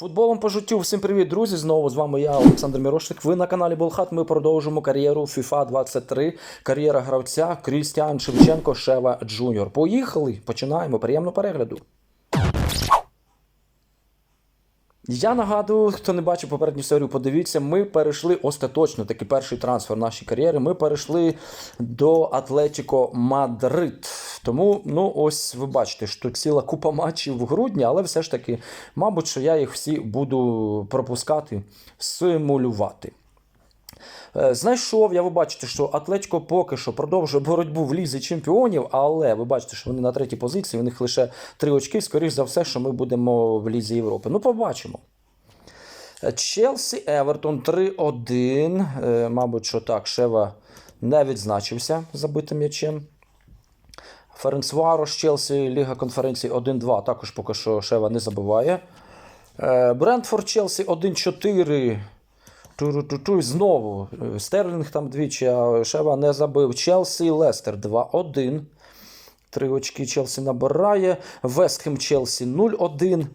Футболом по життю. Всім привіт, друзі! Знову з вами я, Олександр Мірошник. Ви на каналі Болхат. Ми продовжимо кар'єру FIFA 23. Кар'єра гравця Крістіан Шевченко Шева Джуніор. Поїхали! Починаємо. Приємного перегляду. Я нагадую, хто не бачив попередню серію, подивіться, ми перейшли остаточно такий перший трансфер нашої кар'єри. Ми перейшли до Атлетіко Мадрид. Тому, ну, ось ви бачите, що ціла купа матчів в грудні, але все ж таки, мабуть, що я їх всі буду пропускати, симулювати. Е, Знайшов, я ви бачите, що Атлетико поки що продовжує боротьбу в лізі чемпіонів, але ви бачите, що вони на третій позиції, у них лише три очки. Скоріш за все, що ми будемо в лізі Європи. Ну, побачимо. Челсі Евертон 3-1. Е, Мабуть, що так, Шева не відзначився забитим м'ячем. Ференцварош, Челсі, Ліга конференції 1-2. Також поки що Шева не забиває. Е, Брентфорд Челсі 1-4. Ту-ру-ту-ту. І Знову е, Стерлінг там двічі, а Шева не забив. Челсі Лестер 2-1. Три очки Челсі набирає. Вестхем Челсі 0-1.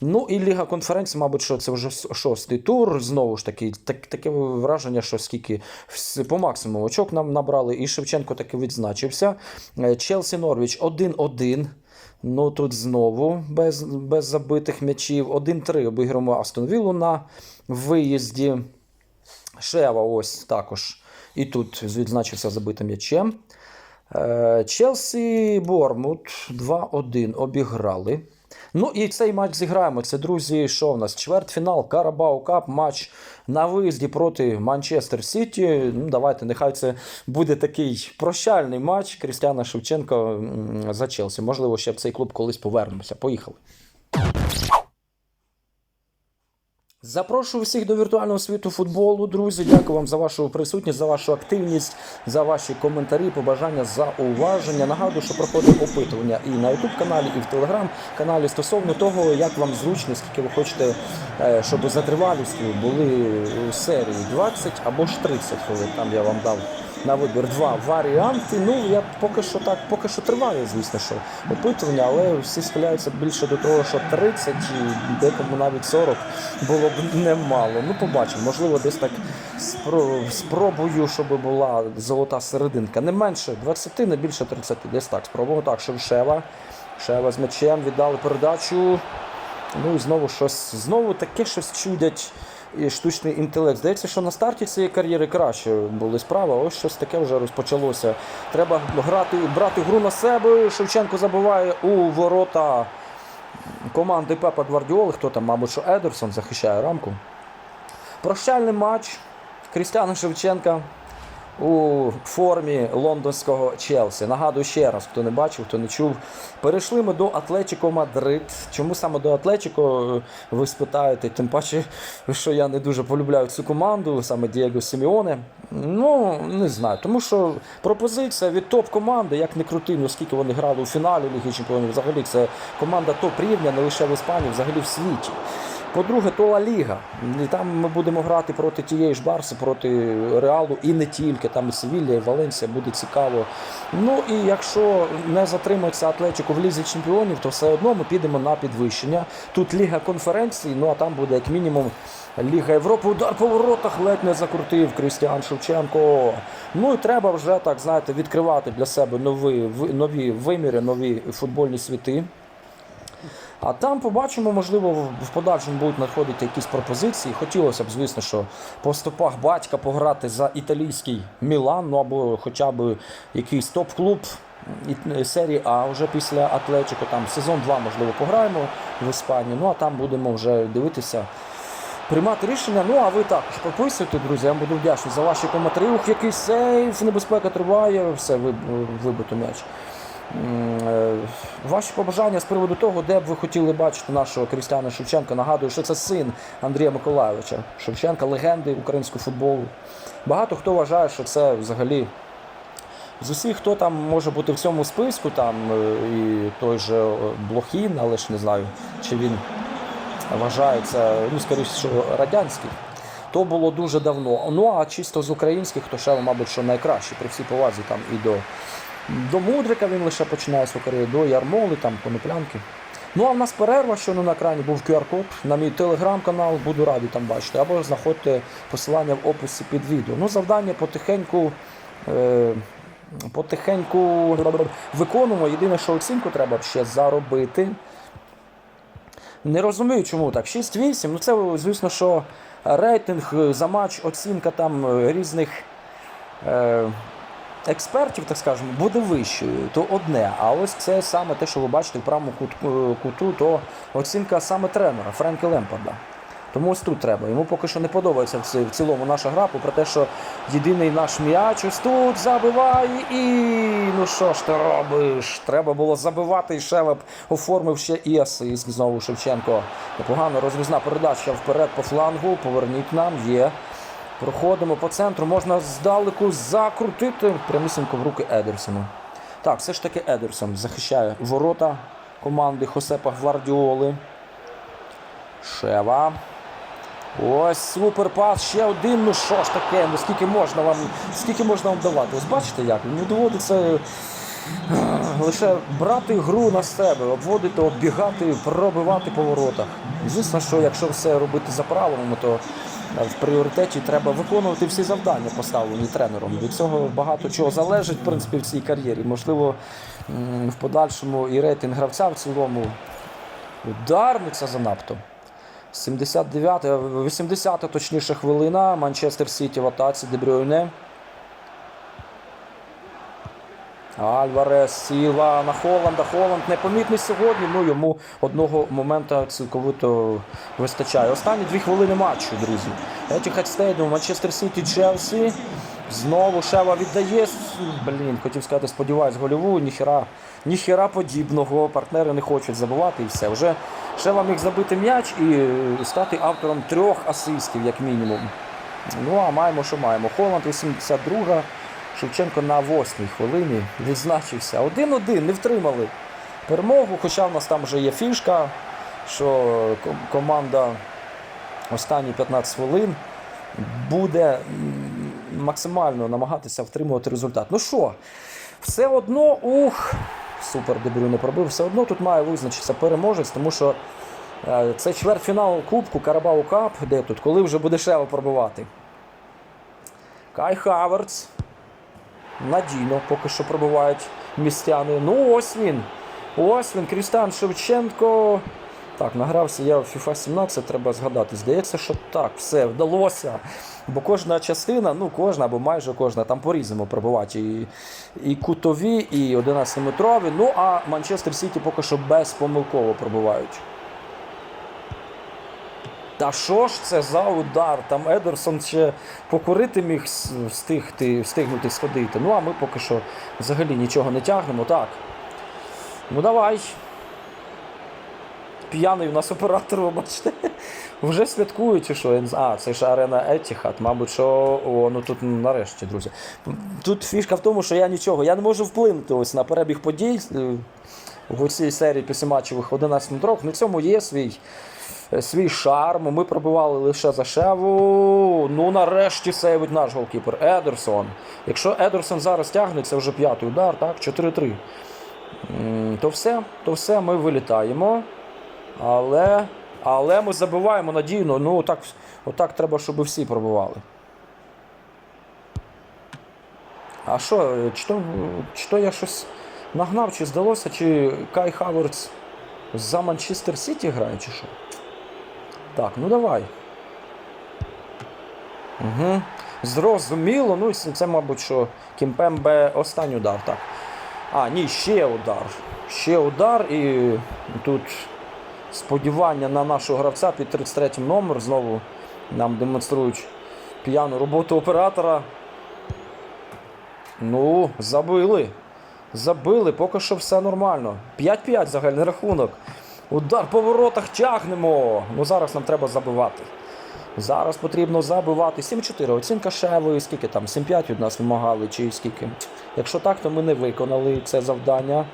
Ну і Ліга конференції, мабуть, що це вже шостий тур. Знову ж таки, так, таке враження, що скільки по максимуму очок нам набрали, і Шевченко таки відзначився. Е, Челсі Норвіч 1-1. Ну тут знову без, без забитих м'ячів. 1-3 обіграємо Астон Віллу на виїзді. Шева ось також. І тут відзначився забитим м'ячем. Е, Челсі Бормут 2-1 обіграли. Ну і цей матч зіграємо. Це, друзі, що в нас? Чвертьфінал, Карабау Кап, матч на виїзді проти Манчестер Сіті. Ну, давайте, нехай це буде такий прощальний матч Крістіана Шевченка за Челсі. Можливо, ще в цей клуб колись повернемося. Поїхали. Запрошую всіх до віртуального світу футболу, друзі. Дякую вам за вашу присутність, за вашу активність, за ваші коментарі, побажання, за уваження. Нагадую, що проходить опитування і на YouTube каналі, і в телеграм-каналі стосовно того, як вам зручно, скільки ви хочете, е, щоб за тривалістю були серії 20 або ж 30 хвилин. Там я вам дав на вибір два варіанти. Ну я поки що так, поки що триває, звісно, що опитування, але всі схиляються більше до того, що 30 і декому навіть 40 було б немало. Ну, побачимо. Можливо, десь так спро- спробую, щоб була золота серединка. Не менше 20, не більше 30. Десь так. Спробуємо так. Шевшева. Шева з м'ячем віддали передачу. Ну і знову щось, знову таке щось чудять і штучний інтелект. Здається, що на старті цієї кар'єри краще були справи, ось щось таке вже розпочалося. Треба грати, брати гру на себе. Шевченко забиває у ворота команди Пепа Гвардіоли. Хто там, мабуть, що Едерсон захищає рамку. Прощальний матч Крістіана Шевченка у формі лондонського Челсі. Нагадую ще раз, хто не бачив, хто не чув. Перейшли ми до Атлетіко Мадрид. Чому саме до Атлетіко, е, ви спитаєте? Тим паче, що я не дуже полюбляю цю команду, саме Дієго Сіміоне. Ну, не знаю. Тому що пропозиція від топ-команди, як не крути, ну скільки вони грали у фіналі Ліги Чемпіонів, взагалі це команда топ-рівня, не лише в Іспанії, взагалі в світі. По-друге, то Ла Ліга. І там ми будемо грати проти тієї ж Барси, проти Реалу і не тільки. Там і Севілля, і Валенсія буде цікаво. Ну і якщо не затримається Атлетико в лізі чемпіонів, то все одно ми підемо на підвищення. Тут Ліга конференцій, ну а там буде як мінімум Ліга Європи. Удар по воротах ледь не закрутив Крістіан Шевченко. Ну і треба вже так знаєте відкривати для себе нові, нові виміри, нові футбольні світи. А там побачимо, можливо, в- подальшому будуть надходити якісь пропозиції. Хотілося б, звісно, що по стопах батька пограти за італійський Мілан, ну або хоча б якийсь топ-клуб серії А вже після Атлетико. Там сезон 2, можливо, пограємо в Іспанії. Ну а там будемо вже дивитися. Приймати рішення, ну а ви також прописуйте, друзі. Я вам буду вдячний за ваші коментарі. Ух, який сейф, небезпека триває, все виб- вибито м'яч. Е, Ваші побажання з приводу того, де б ви хотіли бачити нашого Крістіана Шевченка. Нагадую, що це син Андрія Миколайовича Шевченка, легенди українського футболу. Багато хто вважає, що це взагалі з усіх, хто там може бути в цьому списку, там е, і той же е, Блохін, але ж не знаю, чи він вважається, ну, скоріше, радянський. То було дуже давно. Ну а чисто з українських, то ще, мабуть, що найкраще при всій повазі там і до, до Мудрика він лише починає свою до Ярмоли, там Коноплянки. Ну а в нас перерва, що на екрані був QR-код на мій телеграм-канал, буду радий там бачити. Або знаходьте посилання в описі під відео. Ну, завдання потихеньку. Е- Потихеньку виконуємо. Єдине, що оцінку треба ще заробити. Не розумію, чому так. 6-8. Ну це, звісно, що рейтинг за матч, оцінка там е, різних е, експертів, так скажемо, буде вищою. То одне. А ось це саме те, що ви бачите в правому е, куту, то оцінка саме тренера Френкі Лемпарда. Тому ось тут треба. Йому поки що не подобається в цілому наша гра, попри те, що єдиний наш м'яч ось тут забиває і. Ну що ж ти робиш? Треба було забивати, і Шевеп оформив ще і асист. Знову Шевченко. Непогано розрізна передача вперед по флангу. Поверніть нам, є. Проходимо по центру, можна здалеку закрутити прямісінько в руки Едерсону. Так, все ж таки Едерсон захищає ворота команди Хосепа Гвардіоли. Шева. Ось суперпас, ще один. Ну що ж таке? Ну скільки можна вам, скільки можна вам давати? Ось бачите як? Ну доводиться е, лише брати гру на себе, обводити, оббігати, пробивати по воротах. Звісно, що якщо все робити за правилами, то в пріоритеті треба виконувати всі завдання, поставлені тренером. Від цього багато чого залежить, в принципі, в цій кар'єрі. Можливо, в подальшому і рейтинг гравця в цілому ударниця занадто. 79, 80 точніше хвилина. Манчестер Сіті в атаці Дебрюйне. Альварес, Сіла на Холланда. Холланд непомітний сьогодні. Ну йому одного моменту цілковито вистачає. Останні дві хвилини матчу, друзі. Етіхед Стейдіум, Манчестер Сіті, Челсі. Знову Шева віддає. Блін, хотів сказати, сподіваюсь, гольову. Ніхера, ніхера подібного. Партнери не хочуть забувати і все. Вже Шева міг забити м'яч і е, стати автором трьох асистів, як мінімум. Ну а маємо, що маємо. Холланд 82 Шевченко на 8 хвилині відзначився. Один-один, не втримали перемогу. Хоча в нас там вже є фішка, що команда останні 15 хвилин буде максимально намагатися втримувати результат. Ну що, все одно, ух, супер дебрю не пробив. Все одно тут має визначитися переможець, тому що е, це чвертьфінал Кубку Карабау Кап, де тут, коли вже буде Шева пробивати. Кай Хаверц. Надійно поки що пробивають містяни. Ну ось він. Ось він, Крістан Шевченко. Так, награвся я в FIFA 17, треба згадати. Здається, що так, все, вдалося. Бо кожна частина, ну кожна або майже кожна, там по-різному пробивають. І, і кутові, і 11-метрові. Ну а Манчестер Сіті поки що безпомилково пробивають. Та що ж це за удар? Там Едерсон ще покурити міг встигти, встигнути сходити. Ну а ми поки що взагалі нічого не тягнемо. Так. Ну давай. П'яний у нас оператор, ви бачите. Вже святкує чи що? А, це ж арена Етіхат. Мабуть, що. О, ну тут нарешті, друзі. Тут фішка в тому, що я нічого. Я не можу вплинути ось на перебіг подій е, в цій серії після-матчевих 11 метров. Ну в цьому є свій свій шарм. Ми пробивали лише за шеву. Ну, нарешті сейвить наш голкіпер Едерсон. Якщо Едерсон зараз тягне, це вже п'ятий удар, так? 4-3. То все, то все, ми вилітаємо. Але, але ми забиваємо надійно. Ну, отак, отак треба, щоб всі пробивали. А що, е, чи то, чи то я щось нагнав, чи здалося, чи Кай Хаверц за Манчестер Сіті грає, чи що? Так, ну давай. Угу. Зрозуміло, ну це, мабуть, що Кімпембе останній удар, так. А, ні, ще удар. Ще удар, і тут сподівання на нашого гравця під 33 номер. Знову нам демонструють п'яну роботу оператора. Ну, забили. Забили, поки що все нормально. 5-5 загальний рахунок. Удар по воротах тягнемо. Ну зараз нам треба забивати. Зараз потрібно забивати 7-4. Оцінка Шеви, скільки там? 7-5 від нас вимагали, чи скільки. Якщо так, то ми не виконали це завдання.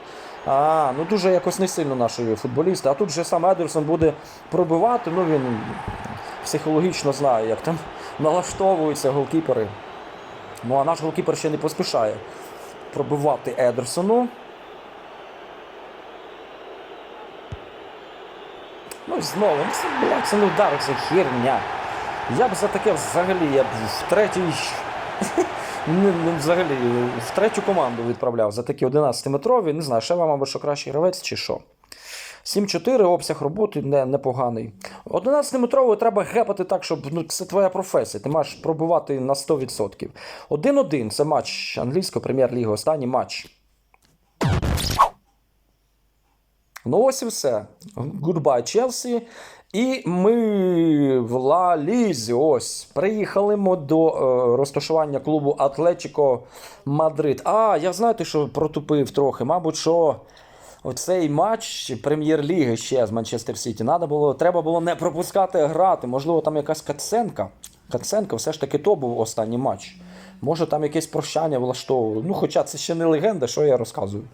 А, ну дуже якось не сильно наші футболісти. А тут же сам Едерсон буде пробивати. Ну він психологічно знає, як там налаштовуються голкіпери. Ну а наш голкіпер ще не поспішає пробивати Едерсону. Ну знову, ну це, блядь, це не удар, це херня. Я б за таке взагалі, я б в третій. Взагалі, в третю команду відправляв за такі 11-метрові. Не знаю, ще вам, мабуть, що кращий гравець чи що. 7-4, обсяг роботи не, непоганий. 11-метровий треба гепати так, щоб ну, це твоя професія. Ти маєш пробувати на 100%. 1-1 це матч англійської прем'єр-ліги, останній матч. Ну, ось і все. Goodbye, Челсі. І ми в Ла Лізі. Ось. Приїхали ми до е, розташування клубу Атлетіко Мадрид. А, я знаєте, що протупив трохи. Мабуть, що оцей матч прем'єр-ліги ще з Манчестер Сіті. Було, треба було не пропускати грати. Можливо, там якась каценка. Каценка, все ж таки то був останній матч. Може, там якесь прощання влаштовували. Ну, хоча це ще не легенда, що я розказую.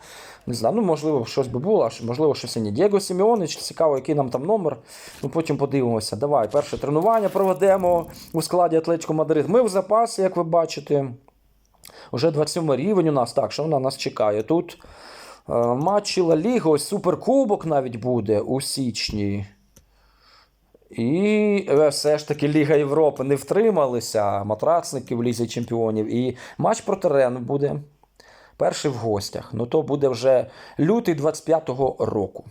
Не знаю, ну можливо, щось би було, можливо, щось і ні. Дієго Сімеонич, цікаво, який нам там номер. Ну потім подивимося. Давай, перше тренування проведемо у складі Атлетико Мадрид. Ми в запасі, як ви бачите. Уже 27 рівень у нас. Так, що вона нас чекає? Тут е, матчі Ла Ліги, ось суперкубок навіть буде у січні. І е, все ж таки Ліга Європи не втрималися, матрацники в Лізі Чемпіонів. І матч проти Рену буде. Перший в гостях. Ну то буде вже лютий 25-го року.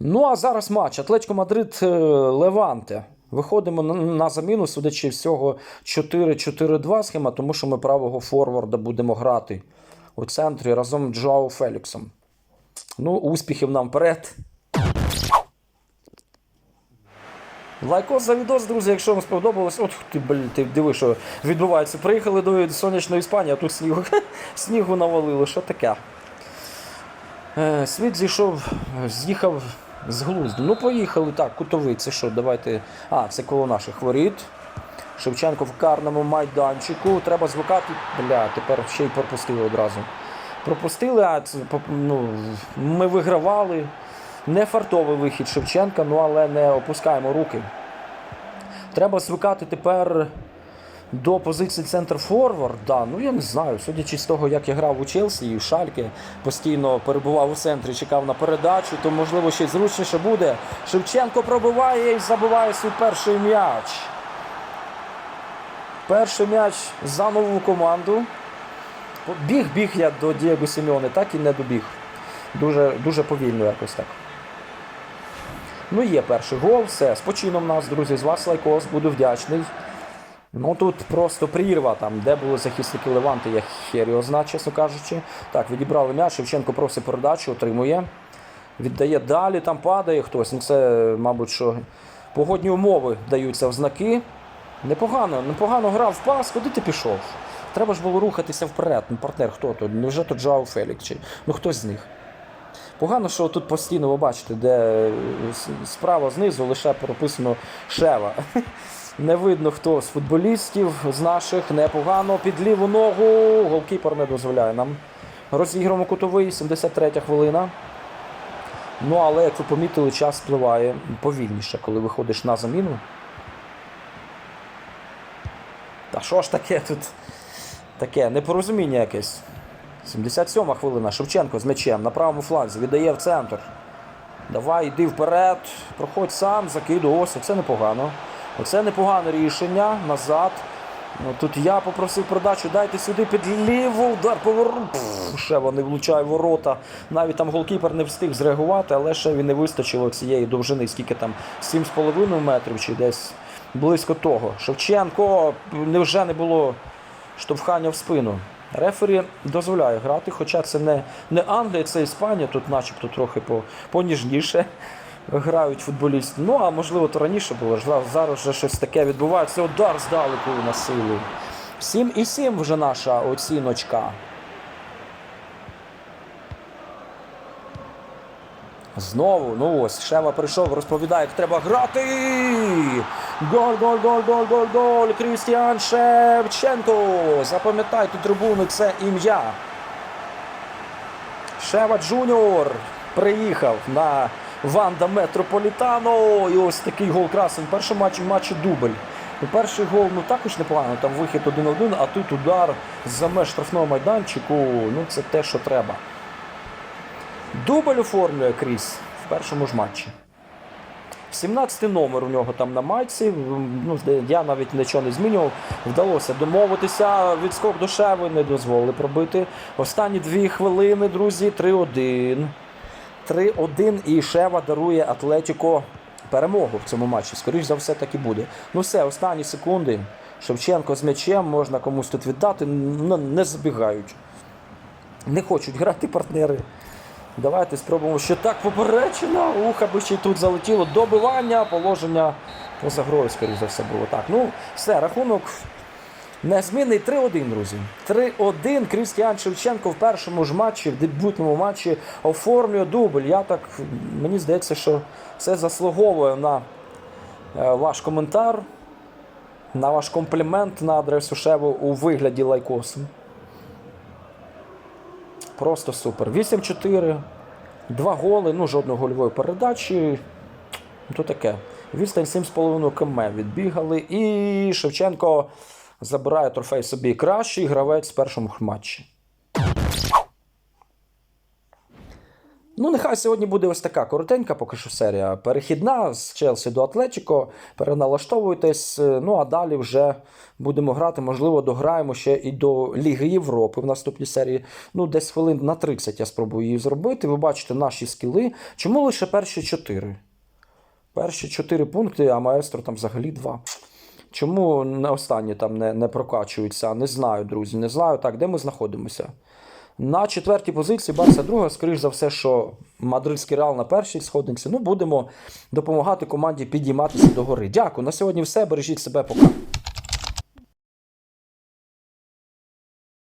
Ну а зараз матч. Атлетико Мадрид е, Леванте. Виходимо на заміну, судячи всього, 4-4-2 схема, тому що ми правого форварда будемо грати у центрі разом з Джоау Феліксом. Ну, успіхів нам вперед. Лайкос за відос, друзі, якщо вам сподобалось. От ти, блін, ти диви, що відбувається. Приїхали до сонячної Іспанії, а тут снігу, снігу навалило. Що таке? Е, світ зійшов, з'їхав з глузду. Ну, поїхали. Так, кутовий, це що? Давайте. А, це коло наших воріт. Шевченко в карному майданчику. Треба звикати. Бля, тепер ще й пропустили одразу. Пропустили, а ну, ми вигравали. Не фартовий вихід Шевченка, ну але не опускаємо руки. Треба звикати тепер до позиції центр форвард. Да, ну я не знаю. Судячи з того, як я грав у Челсі і в Шальке, постійно перебував у центрі, чекав на передачу, то можливо ще зручніше буде. Шевченко пробиває і забиває свій перший м'яч. Перший м'яч за нову команду. Біг, біг я до Дієго Сімеони, так і не добіг. Дуже, дуже повільно якось так. Ну, є перший гол, все. З почином нас, друзі, з вас лайкос, буду вдячний. Ну тут просто прірва, там, де були захисники Леванти, я хер його знаю, чесно кажучи. Так, відібрали м'яч, Шевченко просить передачу, отримує. Віддає далі, там падає хтось. Ну це, мабуть, що погодні умови даються в знаки. Непогано, непогано грав в пас, куди ти пішов? Треба ж було рухатися вперед. Ну, партнер хто то? Невже то Джао Фелік? Чи... Ну хтось з них. Погано, що тут постійно ви бачите, де е, справа знизу лише прописано Шева. Не видно, хто з футболістів з наших непогано під ліву ногу. Голкіпер не дозволяє нам. Розіграємо кутовий, 73 хвилина. Ну, але, як ви помітили, час спливає повільніше, коли виходиш на заміну. Та що ж таке тут? Таке непорозуміння якесь. 77 хвилина. Шевченко з м'ячем на правому фланзі віддає в центр. Давай, йди вперед, проходь сам, закиду. Ось, оце непогано. Оце непогане рішення. Назад. Ну, тут я попросив передачу, дайте сюди під ліву, удар поворот. Пф, Ще вони влучають ворота. Навіть там голкіпер не встиг зреагувати, але ще він не вистачило цієї довжини, скільки там 7,5 метрів чи десь близько того. Шевченко невже не було штовхання в спину. Рефері дозволяє грати, хоча це не, не Англія, це Іспанія, тут начебто трохи по, поніжніше грають футболісти. Ну, а можливо, то раніше було. Зараз вже щось таке відбувається. Удар здалеку на силу. 7 і 7 вже наша оціночка. Знову, ну ось, Шева прийшов, розповідає, як треба грати. Гол, гол, гол, гол, гол, гол. Крістіан Шевченко. Запам'ятайте трибуни, це ім'я. Шева Джуніор приїхав на Ванда Метрополітано. І ось такий гол красень. Перший матч матчі дубль. Перший гол ну також непогано, там вихід 1-1, а тут удар за меж штрафного майданчику. Ну це те, що треба. Дубль оформлює Кріс в першому ж матчі. 17 номер у нього там на майці. Ну, я навіть нічого не змінював. Вдалося домовитися. Відскок до Шеви не дозволили пробити. Останні дві хвилини, друзі, 3-1. 3-1 і Шева дарує Атлетіко перемогу в цьому матчі. Скоріш за все, так і буде. Ну все, останні секунди. Шевченко з м'ячем, можна комусь тут віддати, не забігають. Не хочуть грати партнери. Давайте спробуємо, що так поперечено. Ух, аби ще й тут залетіло. Добивання, положення поза грою, скоріш за все, було. Так, ну все, рахунок незмінний 3-1, друзі. 3-1. Крістіан Шевченко в першому ж матчі, в дебютному матчі оформлює дубль. Я так, мені здається, що це заслуговує на е, ваш коментар, на ваш комплімент на адресу Шеву у вигляді лайкосу. Просто супер. 8-4, два голи, ну жодної гольової передачі. Ну, То таке. Відстань 7,5 км відбігали. І Шевченко забирає трофей собі кращий гравець в першому матчі. Ну, нехай сьогодні буде ось така коротенька, поки що серія. Перехідна з Челсі до Атлетіко. Переналаштовуйтесь. е, Ну а далі вже будемо грати. Можливо, дограємо ще і до Ліги Європи в наступній серії. Ну, десь хвилин на 30 я спробую її зробити. Ви бачите наші скіли. Чому лише перші чотири? Перші чотири пункти, а маестро там взагалі два. Чому не останні там не, не прокачуються? Не знаю, друзі. Не знаю. Так, де ми знаходимося? На четвертій позиції Барса друга, скоріш за все, що Мадридський Реал на першій сходинці. Ну, будемо допомагати команді підійматися до гори. Дякую. На сьогодні все. Бережіть себе, пока.